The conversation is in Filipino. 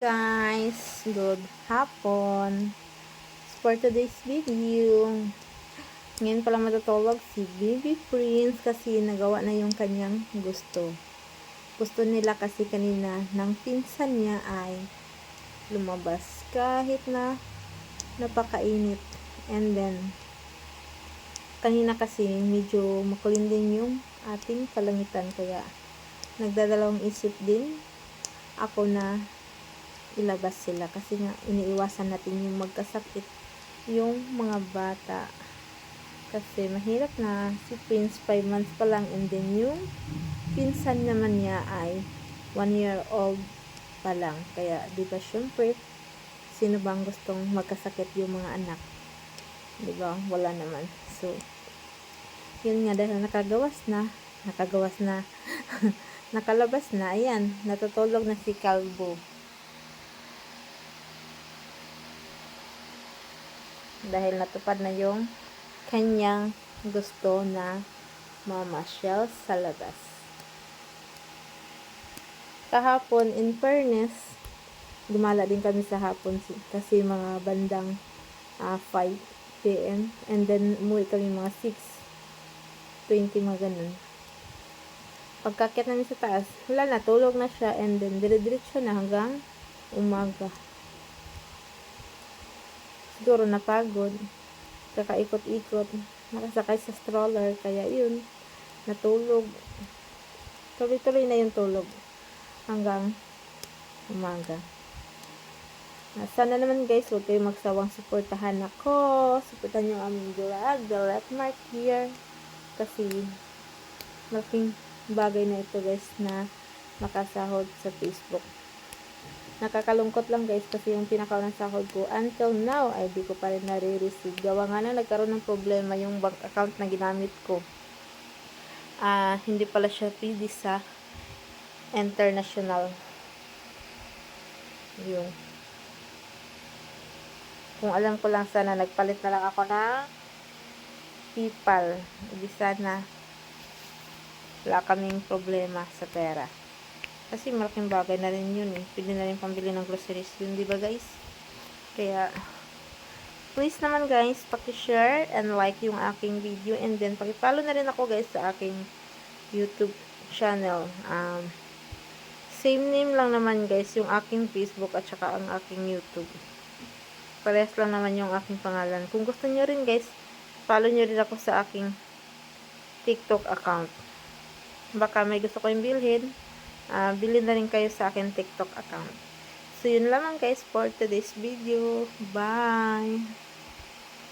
guys, good hapon. For today's video, ngayon pala matutulog si Baby Prince kasi nagawa na yung kanyang gusto. Gusto nila kasi kanina ng pinsan niya ay lumabas kahit na napakainit. And then, kanina kasi medyo makulindin yung ating kalangitan kaya nagdadalawang isip din ako na ilabas sila kasi nga iniiwasan natin yung magkasakit yung mga bata. Kasi mahirap na si Prince 5 months pa lang and then yung pinsan naman niya ay 1 year old pa lang. Kaya di ba syempre sino bang gustong magkasakit yung mga anak? Di ba? Wala naman. So yun nga dahil nakagawas na nakagawas na nakalabas na ayan natutulog na si Calvo dahil natupad na yung kanyang gusto na mamasyal sa labas. Kahapon, in fairness, gumala din kami sa hapon si- kasi mga bandang ah, 5 p.m. and then umuwi kami mga 6 20 mga ganun. Pagkakit namin sa taas, wala na, tulog na siya and then dire-diretso na hanggang umaga siguro napagod. Kakaikot-ikot. Nakasakay sa stroller. Kaya yun natulog. Tuloy-tuloy na yung tulog. Hanggang umaga. Ah, sana naman guys huwag kayo magsawang suportahan ako. Suportahan yung aming vlog the left mark here. Kasi malaking bagay na ito guys na makasahod sa Facebook Nakakalungkot lang guys kasi yung pinakaunang sahod ko until now ay di ko pa rin nare-receive. Gawa nga na nagkaroon ng problema yung bank account na ginamit ko. Ah, hindi pala siya pwede sa international. Yung kung alam ko lang sana nagpalit na lang ako ng PayPal. Hindi sana wala kaming problema sa pera. Kasi malaking bagay na rin yun eh. Pwede na rin pambili ng groceries yun, di ba guys? Kaya, please naman guys, paki-share and like yung aking video and then paki-follow na rin ako guys sa aking YouTube channel. Um, same name lang naman guys, yung aking Facebook at saka ang aking YouTube. Parehas lang naman yung aking pangalan. Kung gusto nyo rin guys, follow nyo rin ako sa aking TikTok account. Baka may gusto ko yung bilhin uh, bilhin na rin kayo sa akin TikTok account. So, yun lamang guys for today's video. Bye!